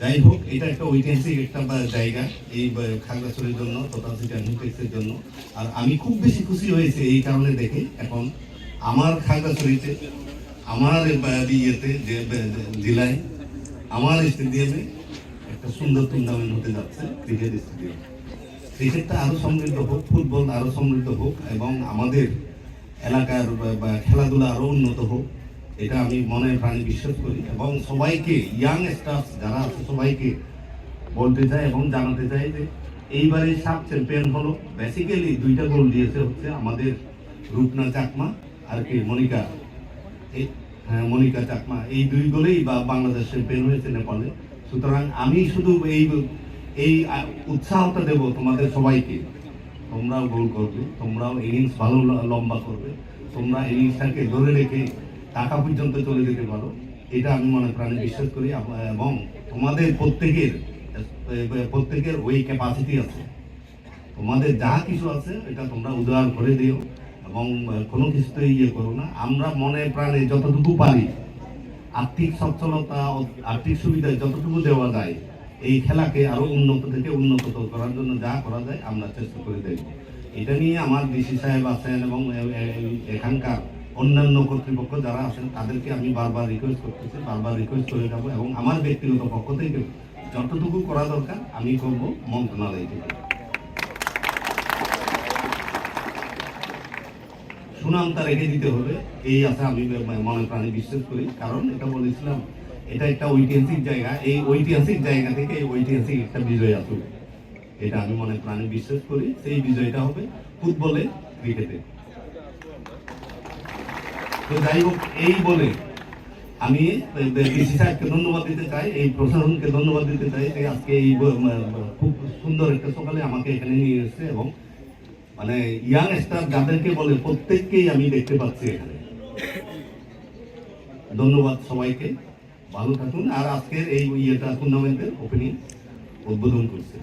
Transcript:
যাই হোক, এটা একটা ঐতিহাসিক একটা জায়গা এই খাগড়াছড়ির জন্য তথা সিটি অ্যাডমিটেক্সের জন্য। আর আমি খুব বেশি খুশি হয়েছে এই কারণে দেখে। এখন আমার খাগড়াছড়িতে আমার ইয়েতে, যে জেলায়, আমার স্টেডিয়ামে একটা সুন্দর টুর্নামেন্ট হতে যাচ্ছে ক্রিকেট স্টেডিয়াম। ক্রিকেটটা আরও সমৃদ্ধ হোক, ফুটবল আরও সমৃদ্ধ হোক, এবং আমাদের এলাকার খেলাধুলা আরও উন্নত হোক। এটা আমি মনে প্রাণে বিশ্বাস করি। এবং সবাইকে ইয়াং স্টাফ যারা আছে, সবাইকে বলতে চাই এবং জানাতে চাই যে এইবারে সাব চ্যাম্পিয়ন হলো। বেসিক্যালি দুইটা গোল দিয়েছে হচ্ছে আমাদের রূপনা চাকমা আর কি, মনিকা। হ্যাঁ মনিকা চাকমা। এই দুই গোলেই বা বাংলাদেশ চ্যাম্পিয়ন হয়েছে নেপালে। সুতরাং আমি শুধু এই এই উৎসাহটা দেব তোমাদের সবাইকে। তোমরাও গোল করবে, তোমরাও ইনিংস ভালো লম্বা করবে। তোমরা ইনিংসটাকে ধরে রেখে টাকা পর্যন্ত চলে যেতে পারো এটা আমি মনে প্রাণে বিশ্বাস করি। এবং তোমাদের প্রত্যেকের প্রত্যেকের ওই ক্যাপাসিটি আছে। তোমাদের যা কিছু আছে, এটা তোমরা উদার করে দিও। এবং কোনো কিছুতে ইয়ে করো না। আমরা মনে প্রাণে যতটুকু পারি, আর্থিক সচ্ছলতা আর্থিক সুবিধা যতটুকু দেওয়া যায়, এই খেলাকে আরও উন্নত থেকে উন্নত করার জন্য যা করা যায়, আমরা চেষ্টা করে দেখব। এটা নিয়ে আমার ডিসি সাহেব আছেন এবং এখানকার অন্যান্য কর্তৃপক্ষ যারা আছেন, তাদেরকে আমি বারবার রিকোয়েস্ট করতেছি, বারবার রিকোয়েস্ট করে যাব এবং আমার ব্যক্তিগত পক্ষ থেকে যতটুকু করা দরকার, আমি করব মন্ত্রণালয় থেকে। সুনামটা রেখে দিতে হবে, এই আশা আমি মনে প্রাণে বিশ্বাস করি। কারণ এটা বলেছিলাম, এটা একটা ঐতিহাসিক জায়গা, এই ঐতিহাসিক জায়গা থেকে এই ঐতিহাসিক একটা বিজয় আসুক। এটা আমি মনে প্রাণে বিশ্বাস করি, সেই বিজয়টা হবে ফুটবলে, ক্রিকেটে। তো যাই হোক, এই বলে আমি ডিসি সাহেবকে ধন্যবাদ দিতে চাই, এই প্রশাসনকে ধন্যবাদ দিতে চাই যে আজকে এই খুব সুন্দর একটা সকালে আমাকে এখানে নিয়ে এসেছে এবং মানে ইয়াং স্টার যাদেরকে বলে প্রত্যেককেই আমি দেখতে পাচ্ছি এখানে। ধন্যবাদ সবাইকে, ভালো থাকুন। আর আজকের এই ইয়েটা টুর্নামেন্টের ওপেনিং উদ্বোধন করছে।